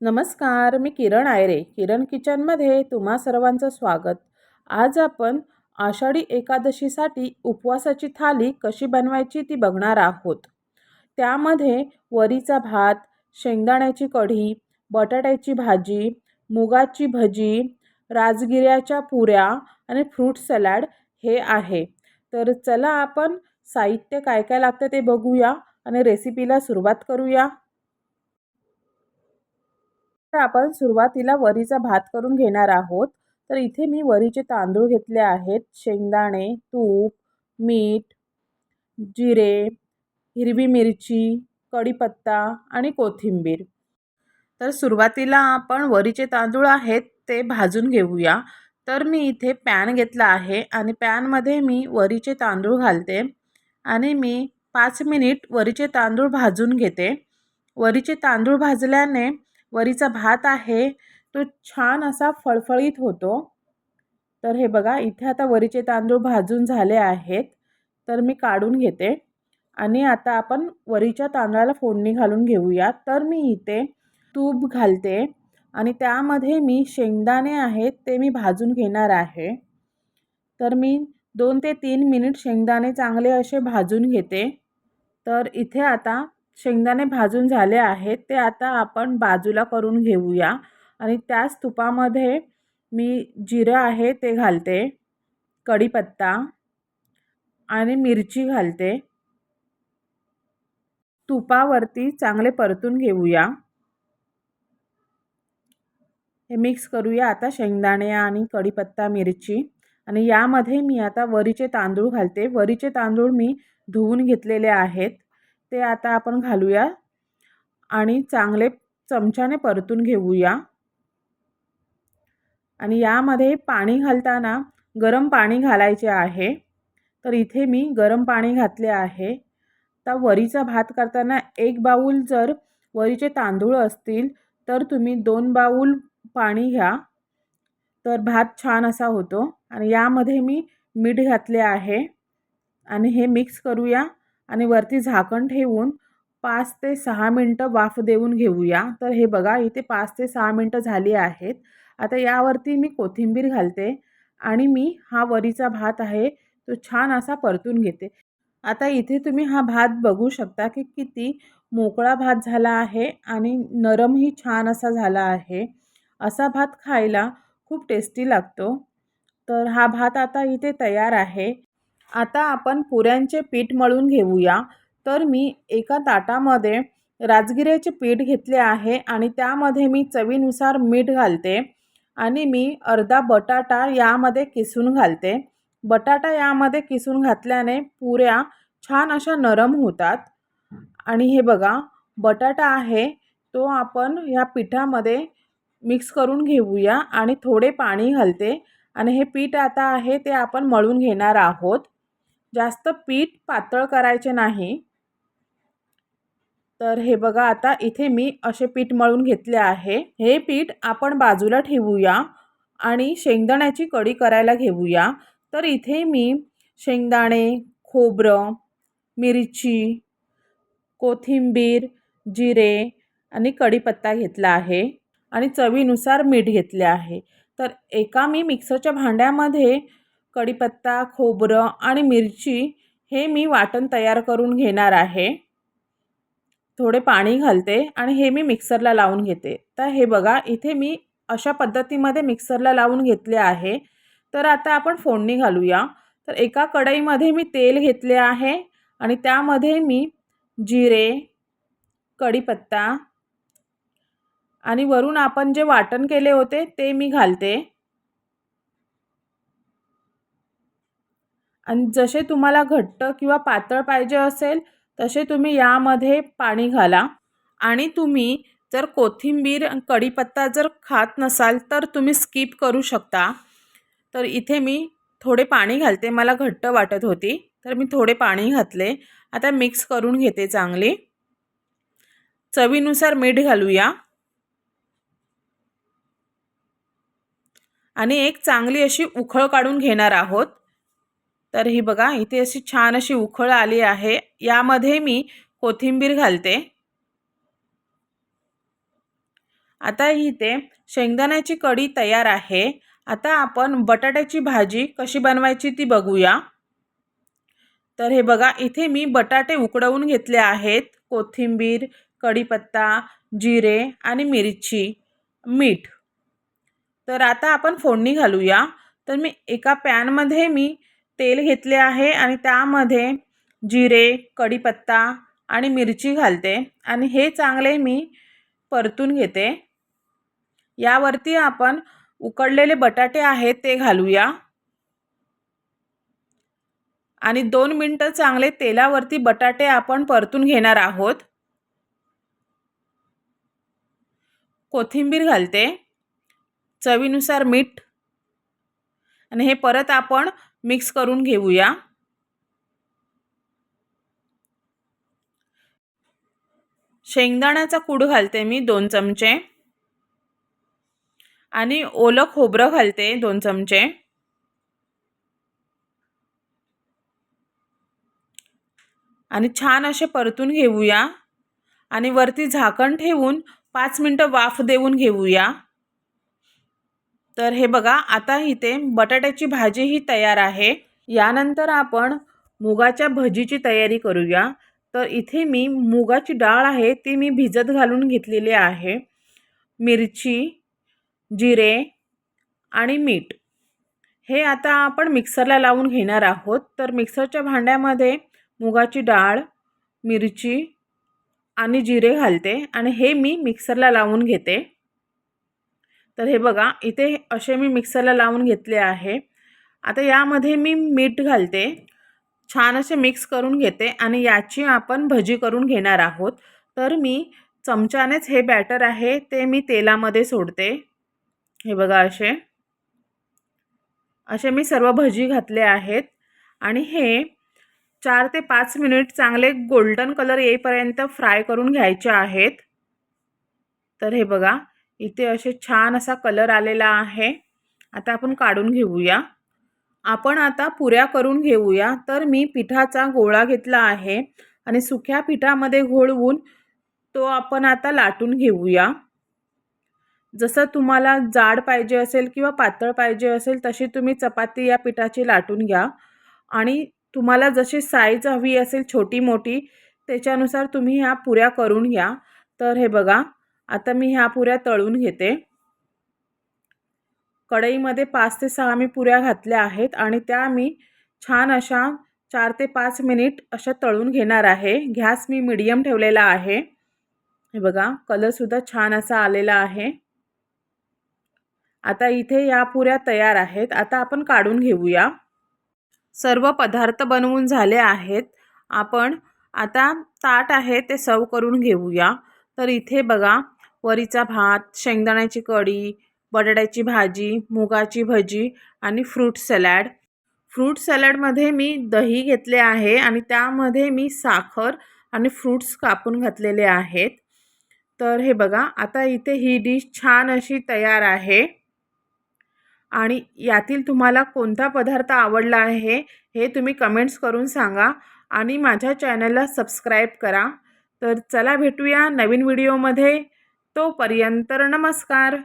नमस्कार मी किरण आयरे. किरण किचनमध्ये तुम्हा सर्वांचं स्वागत. आज आपण आषाढी एकादशीसाठी उपवासाची थाली कशी बनवायची ती बघणार आहोत. त्यामध्ये वरीचा भात शेंगदाण्याची कढी बटाट्याची भाजी मुगाची भजी राजगिऱ्याच्या पुऱ्या आणि फ्रूट सलाड हे आहे. तर चला आपण साहित्य काय काय लागतं ते बघूया आणि रेसिपीला सुरुवात करूया. तर आपण सुरुवातीला वरीचा भात करून घेणार आहोत. तर इथे मी वरीचे तांदूळ घेतले आहेत. शेंगदाणे तूप मीठ जिरे हिरवी मिरची कढीपत्ता आणि कोथिंबीर. तर सुरुवातीला आपण वरीचे तांदूळ आहेत ते भाजून घेऊया. तर मी इथे पॅन घेतला आहे आणि पॅनमध्ये मी वरीचे तांदूळ घालते आणि मी पाच मिनिट वरीचे तांदूळ भाजून घेते. वरीचे तांदूळ भाजल्याने वरीचा भात आहे तो छान असा फळफळीत होतो. तर हे बघा इथे आता वरीचे तांदूळ भाजून झाले आहेत. तर मी काढून घेते. आणि आता आपण वरीच्या तांदळाला फोडणी घालून घेऊया. तर मी इथे तूप घालते. आणि त्यामध्ये मी शेंगदाणे आहेत ते मी भाजून घेणार आहे. तर मी दोन ते तीन मिनिट शेंगदाणे चांगले असे भाजून घेते. तर इथे आता शेंगदाणे भाजून झाले आहेत ते आता आपण बाजूला करून घेऊया. आणि त्याच तुपामध्ये मी जिरं आहे ते घालते कढीपत्ता आणि मिरची घालते. तुपावरती चांगले परतून घेऊया. हे मिक्स करूया आता शेंगदाणे आणि कढीपत्ता मिरची. आणि यामध्ये मी आता वरीचे तांदूळ घालते. वरीचे तांदूळ मी धुवून घेतलेले आहेत. ते आता आपण घालूया. आणि चांगले चमच्याने परतून घेऊया. आणि यामध्ये पाणी घालताना गरम पाणी घालायचे आहे. तर इथे मी गरम पाणी घातले आहे. तर वरीचा भात करताना एक बाऊल जर वरीचे तांदूळ असतील तर तुम्ही दोन बाऊल पाणी घ्या. तर भात छान असा होतो. आणि यामध्ये मी मीठ घातले आहे. आणि हे मिक्स करूया. आणि वरती झाकण ठेवून पाच ते सहा मिनटं वाफ देऊन घेऊया. तर हे बघा इथे पाच ते सहा मिनटं झाली आहेत. आता यावरती मी कोथिंबीर घालते आणि मी हा वरीचा भात आहे तो छान असा परतून घेते. आता इथे तुम्ही हा भात बघू शकता की किती मोकळा भात झाला आहे आणि नरमही छान असा झाला आहे. असा भात खायला खूप टेस्टी लागतो. तर हा भात आता इथे तयार आहे. आता आपण पुऱ्यांचे पीठ मळून घेऊया. तर मी एका ताटामध्ये राजगिऱ्याचे पीठ घेतले आहे आणि त्यामध्ये मी चवीनुसार मीठ घालते आणि मी अर्धा बटाटा यामध्ये किसून घालते. बटाटा यामध्ये किसून घातल्याने पुऱ्या छान अशा नरम होतात. आणि हे बघा बटाटा आहे तो आपण ह्या पिठामध्ये मिक्स करून घेऊया आणि थोडे पाणी घालते. आणि हे पीठ आता आहे ते आपण मळून घेणार आहोत. जास्त पीठ पातळ करायचे नाही. तर हे बघा आता इथे मी असे पीठ मळून घेतले आहे. हे पीठ आपण बाजूला ठेवूया आणि शेंगदाण्याची कढी करायला घेऊया. तर इथे मी शेंगदाणे खोबरं मिरची कोथिंबीर जिरे आणि कढीपत्ता घेतला आहे आणि चवीनुसार मीठ घेतले आहे. तर एका मी मिक्सरच्या भांड्यामध्ये कढीपत्ता खोबरं आणि मिरची हे मी वाटण तयार करून घेणार आहे. थोडे पाणी घालते आणि हे मी मिक्सरला लावून घेते. तर हे बघा इथे मी अशा पद्धतीमध्ये मिक्सरला लावून घेतले आहे. तर आता आपण फोडणी घालूया. तर एका कढईमध्ये मी तेल घेतले आहे आणि त्यामध्ये मी जिरे कढीपत्ता आणि वरून आपण जे वाटण केले होते ते मी घालते. आणि जसे तुम्हाला घट्ट किंवा पातळ पाहिजे असेल तसे तुम्ही यामध्ये पाणी घाला. आणि तुम्ही जर कोथिंबीर कढीपत्ता जर खात नसाल तर तुम्ही स्किप करू शकता. तर इथे मी थोडे पाणी घालते. मला घट्ट वाटत होती तर मी थोडे पाणी घातले. आता मिक्स करून घेते चांगली. चवीनुसार मीठ घालूया. आणि एक चांगली अशी उखळ काढून घेणार आहोत. तर ही बघा इथे अशी छान अशी उखळ आली आहे. यामध्ये मी कोथिंबीर घालते. आता इथे शेंगदाण्याची कढी तयार आहे. आता आपण बटाट्याची भाजी कशी बनवायची ती बघूया. तर हे बघा इथे मी बटाटे उकडवून घेतले आहेत. कोथिंबीर कढीपत्ता जिरे आणि मिरची मीठ. तर आता आपण फोडणी घालूया. तर मी एका पॅनमध्ये मी तेल घेतले आहे आणि त्यामध्ये जिरे कढीपत्ता आणि मिरची घालते. आणि हे चांगले मी परतून घेते. यावरती आपण उकडलेले बटाटे आहेत ते घालूया. आणि दोन मिनटं चांगले तेलावरती बटाटे आपण परतून घेणार आहोत. कोथिंबीर घालते. चवीनुसार मीठ. आणि हे परत आपण मिक्स करून घेऊया. शेंगदाण्याचा कूड घालते मी दोन चमचे. आणि ओलं खोबरं घालते दोन चमचे. आणि छान असे परतून घेऊया. आणि वरती झाकण ठेवून पाच मिनटं वाफ देऊन घेऊया. तर हे बघा आता इथे बटाट्याची भाजी ही तयार आहे. यानंतर आपण मुगाच्या भजीची तयारी करूया. तर इथे मी मुगाची डाळ आहे ती मी भिजत घालून घेतलेली आहे. मिरची जिरे आणि मीठ. हे आता आपण मिक्सरला लावून घेणार आहोत. तर मिक्सरच्या भांड्यामध्ये मुगाची डाळ मिरची आणि जिरे घालते आणि हे मी मिक्सरला लावून घेते. तर हे बघा इथे असे मी मिक्सरला लावून घेतले आहे. आता यामध्ये मी मीठ घालते. छान असे मिक्स करून घेते आणि याची आपण भजी करून घेणार आहोत. तर मी चमच्यानेच हे बॅटर आहे ते मी तेलामध्ये सोडते. हे बघा असे. असे मी सर्व भजी घातले आहेत. आणि हे चार ते पाच मिनिट चांगले गोल्डन कलर येईपर्यंत फ्राय करून घ्यायचे आहेत. तर हे बघा इथे असे छान असा कलर आलेला आहे. आता आपण काढून घेऊया. आपण आता पुऱ्या करून घेऊया. तर मी पिठाचा गोळा घेतला आहे आणि सुक्या पिठामध्ये घोळवून तो आपण आता लाटून घेऊया. जसं तुम्हाला जाड पाहिजे असेल किंवा पातळ पाहिजे असेल तशी तुम्ही चपाती या पिठाची लाटून घ्या. आणि तुम्हाला जशी साईज हवी असेल छोटी मोठी त्याच्यानुसार तुम्ही ह्या पुऱ्या करून घ्या. तर हे बघा आता मी ह्या पुऱ्या तळून घेते. कढईमध्ये पाच ते सहा मी पुऱ्या घातल्या आहेत आणि त्या मी छान अशा चार ते पाच मिनिट अशा तळून घेणार आहे. गॅस मी मिडियम ठेवलेला आहे. हे बघा कलरसुद्धा छान असा आलेला आहे. आता इथे या पुऱ्या तयार आहेत. आता आपण काढून घेऊया. सर्व पदार्थ बनवून झाले आहेत. आपण आता ताट आहे ते सर्व करून घेऊया. तर इथे बघा वरीचा भात शेंगदाण्याची कढी बटाट्याची भाजी मुगाची भजी आणि फ्रूट सॅलॅड. फ्रूट सॅलॅडमध्ये मी दही घेतले आहे आणि त्यामध्ये मी साखर आणि फ्रूट्स कापून घातलेले आहेत. तर हे बघा आता इथे ही डिश छान अशी तयार आहे. आणि यातील तुम्हाला कोणता पदार्थ आवडला आहे हे तुम्ही कमेंट्स करून सांगा आणि माझ्या चॅनलला सबस्क्राईब करा. तर चला भेटूया नवीन व्हिडिओमध्ये तोपर्यंत नमस्कार.